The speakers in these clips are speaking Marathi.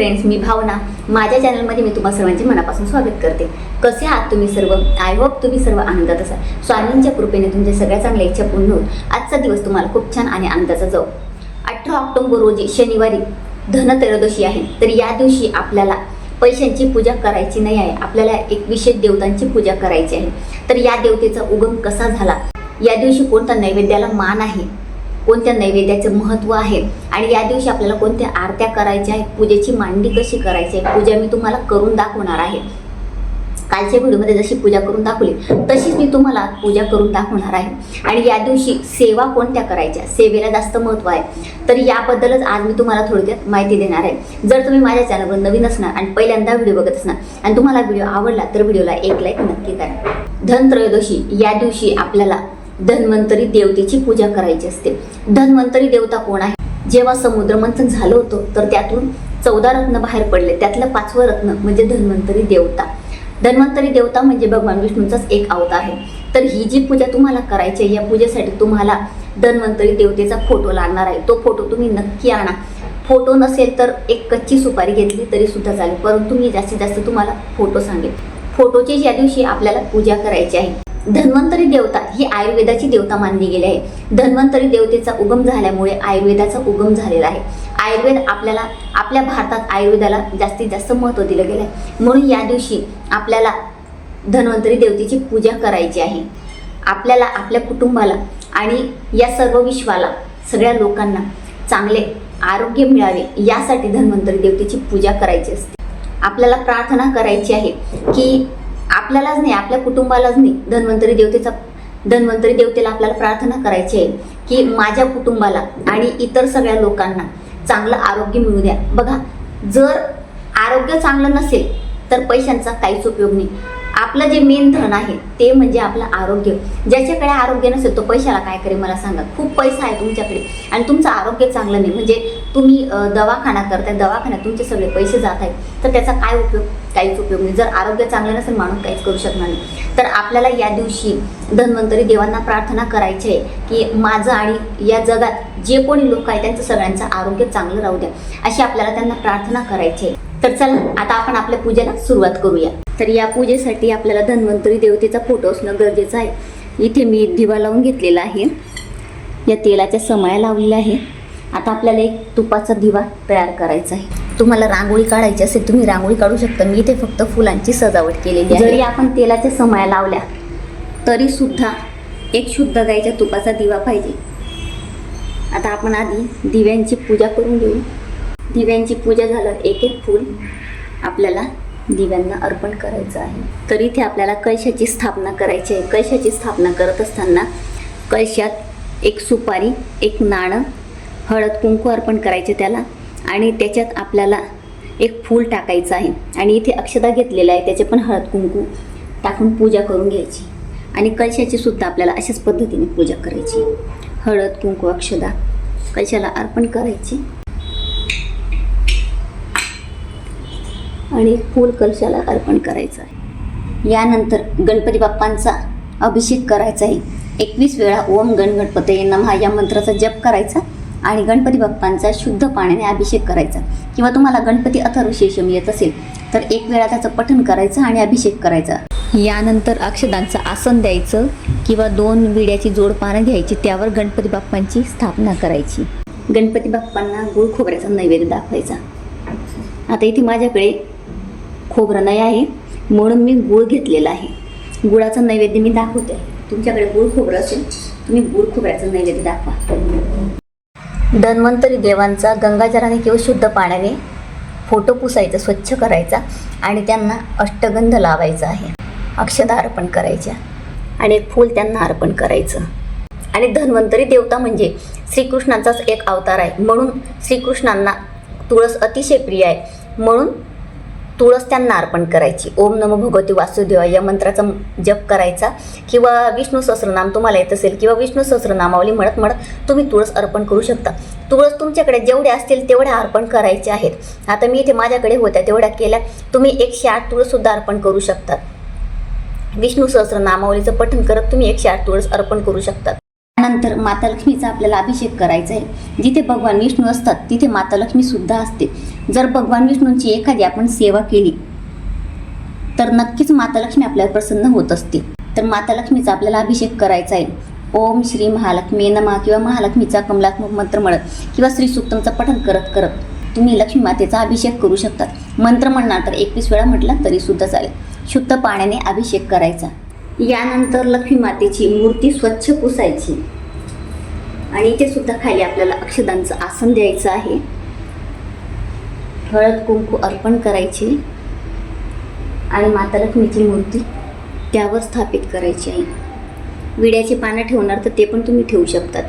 फ्रेंड्स मी भावना माझ्या चॅनलमध्ये मी तुम्हा सर्वांचे मनापासून स्वागत करते. कसे आहात तुम्ही सर्व? आय होप तुम्ही सर्व आनंदात असाल. स्वामींच्या कृपेने तुमच्या सगळ्या चांगल्या इच्छा पूर्ण होऊन आजचा दिवस तुम्हाला खूप छान आणि आनंदाचा जाऊ. अठरा ऑक्टोबर रोजी शनिवारी धनत्रयोदशी आहे. तर या दिवशी आपल्याला पैशांची पूजा करायची नाही आहे. आपल्याला एक विशेष देवतांची पूजा करायची आहे. तर या देवतेचा उगम कसा झाला? या दिवशी कोणता नैवेद्याला मान आहे? कोणत्या नैवेद्याचं महत्त्व आहे? आणि या दिवशी आपल्याला कोणत्या आरत्या करायच्या आहेत? पूजेची मांडी कशी करायची आहे पूजा मी तुम्हाला करून दाखवणार आहे. कालच्या व्हिडिओमध्ये जशी पूजा करून दाखवली तशीच मी तुम्हाला पूजा करून दाखवणार आहे. आणि या दिवशी सेवा कोणत्या करायच्या? सेवेला जास्त महत्त्व आहे. तर याबद्दलच आज मी तुम्हाला थोडक्यात माहिती देणार आहे. जर तुम्ही माझ्या चॅनलवर नवीन असणार आणि पहिल्यांदा व्हिडिओ बघत असणार आणि तुम्हाला व्हिडिओ आवडला तर व्हिडिओला एक लाईक नक्की करा. धनत्रयोदशी या दिवशी आपल्याला धन्वंतरी देवतेची पूजा करायची असते. धन्वंतरी देवता कोण आहे? जेव्हा समुद्र मंथन झालं होतं तर त्यातून चौदा रत्न बाहेर पडले. त्यातलं पाचवं रत्न म्हणजे धन्वंतरी देवता. धन्वंतरी देवता म्हणजे भगवान विष्णूचाच एक अवतार आहे. तर ही जी पूजा तुम्हाला करायची आहे या पूजेसाठी तुम्हाला धन्वंतरी देवतेचा फोटो लागणार आहे. तो फोटो तुम्ही नक्की आणा. फोटो नसेल तर एक कच्ची सुपारी घेतली तरी सुद्धा चालेल परंतु मी जास्तीत जास्त तुम्हाला फोटो सांगेल फोटोची ज्या दिवशी आपल्याला पूजा करायची आहे. धन्वंतरी देवता ही आयुर्वेदाची देवता मानली गेली आहे. धन्वंतरी देवतेचा उगम झाल्यामुळे आयुर्वेदाचा उगम झालेला आहे. आयुर्वेद आपल्याला आपल्या भारतात आयुर्वेदाला जास्तीत जास्त महत्त्व दिलं गेलं आहे म्हणून या दिवशी आपल्याला धन्वंतरी देवतेची पूजा करायची आहे. आपल्याला आपल्या कुटुंबाला आणि या सर्व विश्वाला सगळ्या लोकांना चांगले आरोग्य मिळावे यासाठी धन्वंतरी देवतेची पूजा करायची असते. आपल्याला प्रार्थना करायची आहे की आपल्यालाच नाही आपल्या कुटुंबालाच नाही. धन्वंतरी देवतेचा धन्वंतरी देवतेला आपल्याला प्रार्थना करायची आहे की माझ्या कुटुंबाला आणि इतर सगळ्या लोकांना चांगलं आरोग्य मिळू द्या. बघा जर आरोग्य चांगलं नसेल तर पैशांचा काहीच उपयोग नाही. आपलं जे मेन धन आहे ते म्हणजे आपलं आरोग्य. ज्याच्याकडे आरोग्य नसेल तो पैशाला काय करेल मला सांगा. खूप पैसा आहे तुमच्याकडे आणि तुमचं आरोग्य चांगलं नाही. म्हणजे तुम्ही दवाखाना करताय दवाखान्यात तुमचे सगळे पैसे जात आहेत. तर त्याचा काय उपयोग? काहीच उपयोग नाही. जर आरोग्य चांगलं नसेल माणूस काहीच करू शकणार नाही. तर आपल्याला या दिवशी धन्वंतरी देवांना प्रार्थना करायची आहे की माझं आणि या जगात जे कोणी लोक आहेत त्यांचं सगळ्यांचं आरोग्य चांगलं राहू द्या. अशी आपल्याला त्यांना प्रार्थना करायची आहे. तर चला आता आपण आपल्या पूजेला सुरुवात करूया. तर या पूजेसाठी आपल्याला धन्वंतरी देवतेचा फोटो असणं गरजेचं आहे. इथे मी दिवा लावून घेतलेला आहे. या तेलाच्या समाया लावलेल्या आहे. आता आपल्याला एक तुपाचा दिवा तयार करायचा आहे. तुम्हाला रांगोळी काढायची असेल तुम्ही रांगोळी काढू शकता. मी इथे फक्त फुलांची सजावट केलेली आहे. जरी आपण तेलाच्या समया लावल्या तरी सुद्धा एक शुद्ध गाईच्या तुपाचा दिवा पाहिजे. आता आपण आधी दिव्यांची पूजा करून घेऊ. दिव्यांची पूजा झालं एक एक फूल आपल्याला दिव्यांना अर्पण करायचं आहे. तर इथे आपल्याला कळशाची स्थापना करायची आहे. कळशाची स्थापना करत असताना कळशात एक सुपारी एक नाणं हळद कुंकू अर्पण करायचे त्याला. आणि त्याच्यात आपल्याला एक फूल टाकायचं आहे. आणि इथे अक्षदा घेतलेलं आहे त्याचे पण हळद कुंकू टाकून पूजा करून घ्यायची. आणि कळशाची सुद्धा आपल्याला अशाच पद्धतीने पूजा करायची. हळद कुंकू अक्षदा कळशाला अर्पण करायची. आणि फूल कलशाला अर्पण करायचं आहे. यानंतर गणपती बाप्पांचा अभिषेक करायचा आहे. एकवीस वेळा ओम गणगणपती गणपतये नमः या मंत्राचा जप करायचा. आणि गणपती बाप्पांचा शुद्ध पाण्याने अभिषेक करायचा. किंवा तुम्हाला गणपती अथर्वशेषम येत असेल तर एक वेळा त्याचं पठण करायचं आणि अभिषेक करायचा. यानंतर अक्षदांचं आसन द्यायचं किंवा दोन विड्याची जोड पानं घ्यायची त्यावर गणपती बाप्पांची स्थापना करायची. गणपती बाप्पांना गुळ खोबऱ्याचा नैवेद्य दाखवायचा. आता इथे माझ्याकडे खोबरं नाही आहे म्हणून मी गुळ घेतलेला आहे. गुळाचा नैवेद्य मी दाखवते. तुमच्याकडे गुळ खोबरं असेल तुम्ही गुळ खोबऱ्याचं नैवेद्य दाखवा. धन्वंतरी देवांचा गंगाजराने किंवा शुद्ध पाण्याने फोटो पुसायचा स्वच्छ करायचा आणि त्यांना अष्टगंध लावायचा आहे. अक्षदा अर्पण करायच्या आणि एक फूल त्यांना अर्पण करायचं. आणि धन्वंतरी देवता म्हणजे श्रीकृष्णांचाच एक अवतार आहे. म्हणून श्रीकृष्णांना तुळस अतिशय प्रिय आहे. म्हणून तुळस त्यांना अर्पण करायची. ओम नमो भगवती वासुदेवा या मंत्राचा जप करायचा. किंवा विष्णू सहस्रनाम तुम्हाला येत असेल किंवा विष्णू सहस्रनामावली म्हणत म्हणत तुम्ही तुळस अर्पण करू शकता. तुळस तुमच्याकडे जेवढे असतील तेवढ्या अर्पण करायचे आहेत. आता मी इथे माझ्याकडे होत्या तेवढ्या केल्या. तुम्ही एकशे आठ तुळससुद्धा अर्पण करू शकतात विष्णू सहस्रनामावलीचं पठण करत तुम्ही एकशे आठ तुळस अर्पण करू शकतात त्यानंतर माता लक्ष्मीचा आपल्याला अभिषेक करायचा आहे. जिथे भगवान विष्णू असतात तिथे माता लक्ष्मी सुद्धा असते. जर भगवान विष्णूंची एखादी आपण सेवा केली तर नक्कीच माता लक्ष्मी आपल्याला प्रसन्न होत असते. तर माता लक्ष्मीचा आपल्याला अभिषेक करायचा आहे. ओम श्री महालक्ष्मी नमा किंवा महालक्ष्मीचा कमलात्मक मंत्र म्हणत किंवा श्री सुक्तमचं पठण करत करत तुम्ही लक्ष्मी मातेचा अभिषेक करू शकतात मंत्र म्हणणार तर एकवीस वेळा म्हटला तरी सुद्धा चालेल. शुद्ध पाण्याने अभिषेक करायचा. यानंतर लक्ष्मी मातेची मूर्ती स्वच्छ पुसायची. आणि इथे सुद्धा खाली आपल्याला अक्षदांचं आसन द्यायचं आहे. हळद कुंकू अर्पण करायचे. आणि माता लक्ष्मीची मूर्ती त्यावर स्थापित करायची आहे. विड्याची पानं ठेवणार तर ते पण तुम्ही ठेवू शकतात.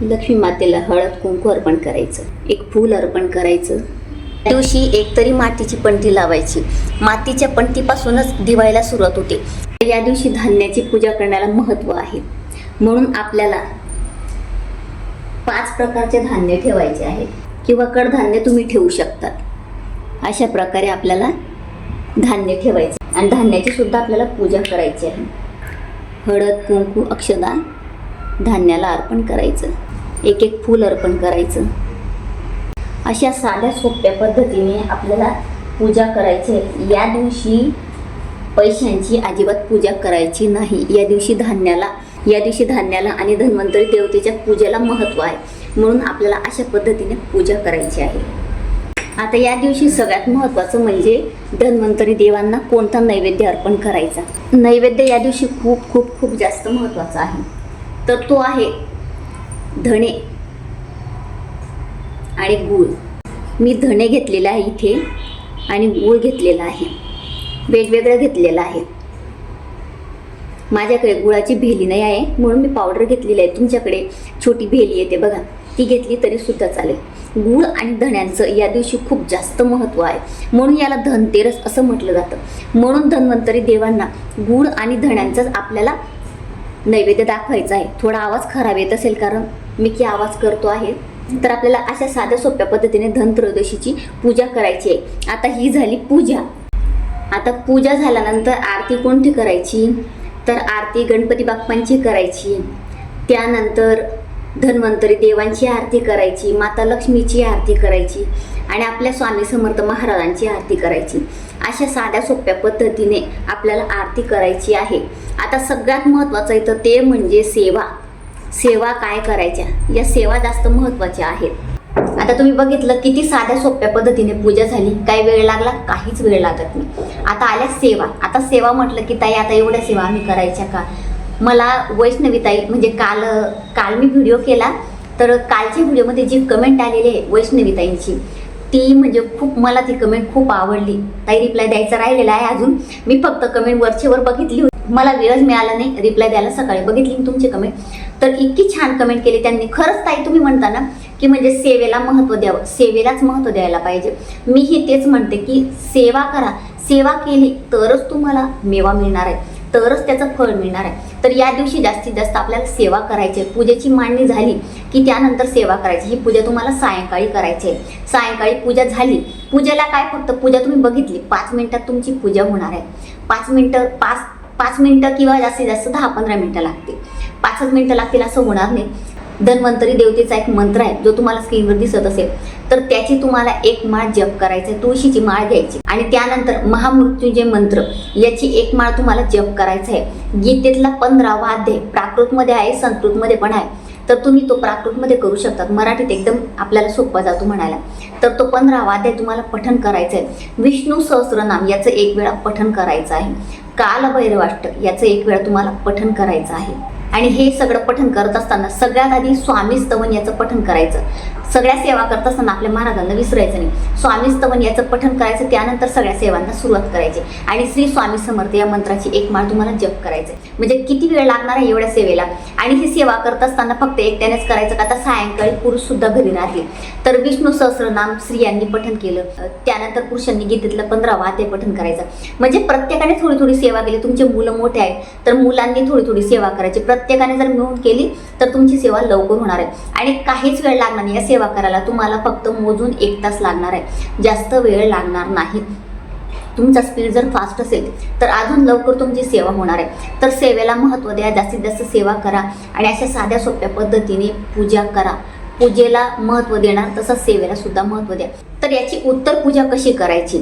लक्ष्मी मातेला हळद कुंकू अर्पण करायचं. एक फूल अर्पण करायचं. त्या दिवशी एकतरी मातीची पणती लावायची. मातीच्या पणतीपासूनच दिवाळीला सुरुवात होते. या दिवशी धान्याची पूजा करण्याला महत्त्व आहे. म्हणून आपल्याला पाच प्रकारचे धान्य ठेवायचे आहे. किंवा कडधान्य तुम्ही ठेवू शकतात अशा प्रकारे आपल्याला धान्य ठेवायचे. आणि धान्याची सुद्धा आपल्याला पूजा करायची आहे. हळद कुंकू अक्षदा धान्याला अर्पण करायचं. एक एक फूल अर्पण करायचं. अशा साध्या सोप्या पद्धतीने आपल्याला पूजा करायची. आहे या दिवशी पैशांची अजिबात पूजा करायची नाही. या दिवशी धान्याला या दिवशी धान्याला आणि धन्वंतरी देवतेच्या पूजेला महत्त्व आहे. म्हणून आपल्याला अशा पद्धतीने पूजा करायची आहे. आता या दिवशी सगळ्यात महत्त्वाचं म्हणजे धन्वंतरी देवांना कोणता नैवेद्य अर्पण करायचा? नैवेद्य या दिवशी खूप खूप खूप जास्त महत्त्वाचा आहे. तर तो आहे धणे आणि गूळ. मी धणे घेतलेला आहे इथे आणि गूळ घेतलेला आहे. वेगवेगळं घेतलेलं आहे. माझ्याकडे गुळाची भेली नाही आहे म्हणून मी पावडर घेतलेली आहे. तुमच्याकडे छोटी भेली येते बघा. ती घेतली तरी सुद्धा चालेल. गूळ आणि धण्यांचं या दिवशी खूप जास्त महत्त्व आहे. म्हणून याला धनतेरस असं म्हटलं जातं. म्हणून धन्वंतरी देवांना गूळ आणि धण्यांचंच आपल्याला नैवेद्य दाखवायचा आहे. थोडा आवाज खराब येत असेल कारण मी की आवाज करतो आहे तर आपल्याला अशा साध्या सोप्या पद्धतीने धनत्रयोदशीची पूजा करायची आहे. आता ही झाली पूजा. आता पूजा झाल्यानंतर आरती कोणती करायची? तर आरती गणपती बाप्पांची करायची. त्यानंतर धन्वंतरी देवांची आरती करायची माता लक्ष्मीची आरती करायची आणि आपल्या स्वामी समर्थ महाराजांची आरती करायची. अशा साध्या सोप्या पद्धतीने आपल्याला आरती करायची आहे. आता सगळ्यात महत्त्वाचं आहे तर ते म्हणजे सेवा. सेवा काय करायच्या? या सेवा जास्त महत्त्वाच्या आहेत. आता तुम्ही बघितलं किती साध्या सोप्या पद्धतीने पूजा झाली. काय वेळ लागला काहीच वेळ लागत नाही. आता आल्या सेवा. आता सेवा म्हटलं की ताई आता एवढ्या सेवा आम्ही करायच्या का? मला वैष्णवीताई म्हणजे काल काल मी व्हिडिओ केला तर कालच्या व्हिडिओमध्ये जी कमेंट आलेली आहे वैष्णवीताईंची ती म्हणजे खूप मला ती कमेंट खूप आवडली. ताई रिप्लाय द्यायचा राहिलेला आहे अजून. मी फक्त कमेंट वरचेवर बघितली होती. मला वेळच मिळाला नाही रिप्लाय द्यायला सकाळी बघितली मी तुमची कमेंट तर इतकी छान कमेंट केली त्यांनी. खरंच ताई तुम्ही म्हणता ना की म्हणजे सेवेला महत्त्व द्यावं. सेवेलाच महत्त्व द्यायला पाहिजे. मीही तेच म्हणते की सेवा करा. सेवा केली तरच तुम्हाला मेवा मिळणार आहे. तरच त्याचं फळ मिळणार आहे. तर या दिवशी जास्तीत जास्त आपल्याला सेवा करायची आहे. पूजेची मांडणी झाली की त्यानंतर सेवा करायची. ही पूजा तुम्हाला सायंकाळी करायची आहे. सायंकाळी पूजा झाली. पूजेला काय फक्त पूजा तुम्ही बघितली. पाच मिनिटात तुमची पूजा होणार आहे. पाच मिनिटं पाच पाच मिनटं किंवा जास्तीत जास्त दहा पंधरा मिनटं लागतील. पाचच मिनटं लागतील असं होणार नाही. धन्वंतरी देवतेचा एक मंत्र आहे जो तुम्हाला स्क्रीनवर दिसत असेल तर त्याची तुम्हाला एक माळ जप करायची आहे तुळशीची माळ घ्यायची. आणि त्यानंतर महामृत्यूंजय मंत्र याची एक माळ तुम्हाला जप करायचा आहे. गीतेतला पंधरावा अध्याय प्राकृतमध्ये आहे संस्कृतमध्ये पण आहे. तर तुम्ही तो प्राकृतमध्ये करू शकतात. मराठीत एकदम आपल्याला सोपा जातो म्हणायला. तर तो पंधरावा अध्याय तुम्हाला पठण करायचं आहे विष्णू सहस्रनाम याचं एक वेळा पठण करायचं आहे. कालभैरवाष्टक याचं एक वेळा तुम्हाला पठन करायचं आहे. आणि हे सगळं पठन करत असताना सगळ्यात आधी स्वामी स्तवन याचं पठन करायचं. सगळ्या सेवा करत असताना आपल्या महाराजांना विसरायचं नाही. स्वामी स्तवन याचं पठन करायचं त्यानंतर सगळ्या सेवांना सुरुवात करायची. आणि श्री स्वामी समर्थ या मंत्राची एक माळ तुम्हाला जप करायचं म्हणजे किती वेळ लागणार आहे एवढ्या सेवेला? आणि ही सेवा करत असताना फक्त एकट्यानेच करायचं का? आता सायंकाळी पुरुष सुद्धा घरी राहतील. तर विष्णू सहस्रनाम स्त्रियांनी पठन केलं. त्यानंतर पुरुषांनी गीतेतलं पंधरा वाद्य पठन करायचं. म्हणजे प्रत्येकाने थोडी थोडी सेवा केली. तुमचे मुलं मोठे आहेत तर मुलांनी थोडी थोडी सेवा करायची. प्रत्येकाने जर मिळून केली तर तुमची सेवा लवकर होणार आहे. आणि काहीच वेळ लागणार नाही. या सेवा करायला तुम्हाला फक्त मोजून एक तास लागणार आहे. जास्त वेळ लागणार नाही. तुमचा स्पीड जर फास्ट असेल तर अजून लवकर तुमची सेवा होणार आहे. तर सेवेला महत्त्व द्या जास्तीत जास्त सेवा करा आणि अशा साध्या सोप्या पद्धतीने पूजा करा. पूजेला महत्त्व देणार तसंच सेवेला सुद्धा महत्त्व द्या. तर याची उत्तर पूजा कशी करायची?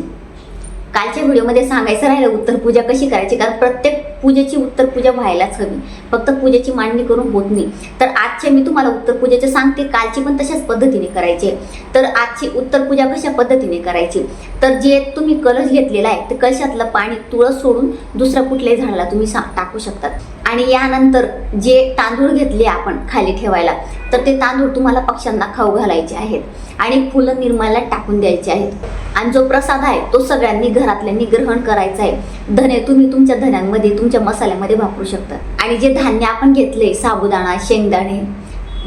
कालच्या व्हिडिओमध्ये सांगायचं राहिलं उत्तर पूजा कशी करायची? कारण प्रत्येक पूजेची उत्तर पूजा व्हायलाच हवी. फक्त पूजेची मांडणी करून होत नाही. तर आजचे मी तुम्हाला उत्तर पूजेचे सांगते. कालची पण तशाच पद्धतीने करायची. तर आजची उत्तर पूजा कशा पद्धतीने करायची? तर जे तुम्ही कलश घेतलेला आहे ते कलशातलं पाणी तुळस सोडून दुसऱ्या कुठल्याही झाडाला तुम्ही सा टाकू शकतात. आणि यानंतर जे तांदूळ घेतले आपण खाली ठेवायला तर ते तांदूळ तुम्हाला पक्ष्यांना खाऊ घालायचे आहेत आणि फुलं निर्माला टाकून द्यायचे आहेत. आणि जो प्रसाद आहे तो सगळ्यांनी घरातल्यांनी ग्रहण करायचा आहे. धने तुम्ही तुमच्या धन्यांमध्ये तुमच्या मसाल्यामध्ये वापरू शकता. आणि जे धान्य आपण घेतले साबुदाणा शेंगदाणे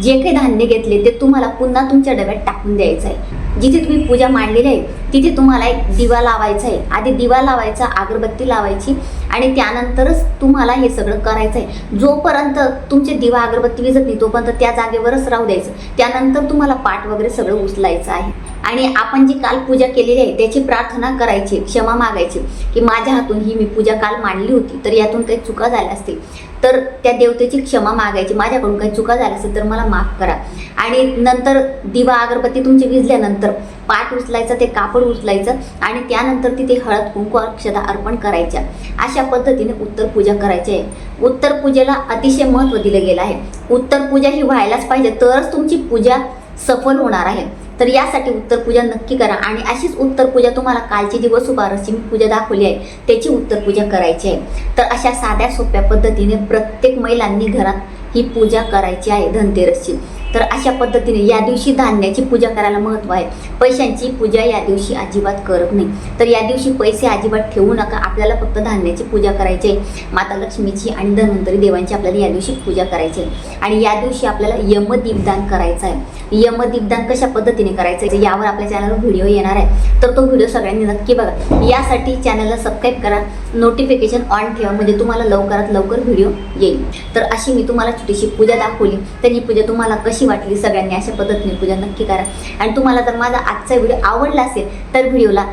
जे काही धान्य घेतले ते तुम्हाला पुन्हा तुमच्या डब्यात टाकून द्यायचं आहे जिथे तुम्ही पूजा मांडलेली आहे तिथे तुम्हाला एक दिवा लावायचा आहे आधी दिवा लावायचा अगरबत्ती लावायची आणि त्यानंतरच तुम्हाला हे सगळं करायचं आहे जोपर्यंत तुमचे दिवा अगरबत्ती विजत नाही तोपर्यंत त्या जागेवरच राहू द्यायचं. त्यानंतर तुम्हाला पाठ वगैरे सगळं उचलायचं आहे. आणि आपण जी काल पूजा केलेली आहे त्याची प्रार्थना करायची क्षमा मागायची की माझ्या हातून ही मी पूजा काल मांडली होती तर यातून काही चुका झाल्या असतील तर त्या देवतेची क्षमा मागायची माझ्याकडून काही चुका झाल्या असेल तर मला माफ करा. आणि नंतर दिवा अगरबत्ती तुमची विजल्यानंतर पाठ उचलायचं ते कापड उचलायचं आणि त्यानंतर तिथे हळद कुंकू अक्षता अर्पण करायच्या. अशा पद्धतीने उत्तर पूजा करायची आहे. उत्तर पूजेला अतिशय महत्त्व दिलं गेलं आहे. उत्तर पूजा ही व्हायलाच पाहिजे तरच तुमची पूजा सफल होणार आहे. तर यासाठी उत्तर पूजा नक्की करा. आणि अशीच उत्तर पूजा तुम्हाला कालची दिवस वसुबारसची मी पूजा दाखवली आहे. त्याची उत्तर पूजा करायची आहे. तर अशा साध्या सोप्या पद्धतीने प्रत्येक महिलांनी घरात ही पूजा करायची आहे धनतेरसची. तर अशा पद्धतीने या दिवशी धान्याची पूजा करायला महत्त्व आहे. पैशांची पूजा या दिवशी अजिबात करत नाही. तर या दिवशी पैसे अजिबात ठेवू नका. आपल्याला फक्त धान्याची पूजा करायची आहे. माता लक्ष्मीची आणि धन्वंतरी देवांची आपल्याला या दिवशी पूजा करायची आहे. आणि या दिवशी आपल्याला यमदीपदान करायचं आहे. यमदीपदान कशा पद्धतीने करायचं आहे? यावर आपल्या चॅनलवर व्हिडिओ येणार आहे. तर तो व्हिडिओ सगळ्यांनी नक्की बघा. यासाठी चॅनलला सबस्क्राईब करा. नोटिफिकेशन ऑन ठेवा. म्हणजे तुम्हाला लवकरात लवकर व्हिडिओ येईल. तर अशी मी तुम्हाला छोटीशी पूजा दाखवली. तर ही पूजा तुम्हाला कशी वाटली. सगळ्यांनी अशा पद्धतीने पूजा नक्की करा. आणि तुम्हाला जर माझा आजचा व्हिडिओ आवडला असेल तर व्हिडिओला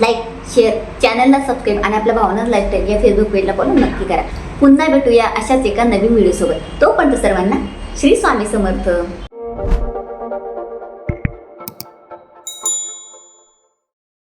लाईक शेअर चॅनलला सबस्क्राईब आणि आपल्या भावना लाईफस्टाईल या फेसबुक पेजला फॉलो नक्की करा. पुन्हा भेटूया अशाच एका नवीन व्हिडिओसोबत. तोपर्यंत सर्वांना श्री स्वामी समर्थ.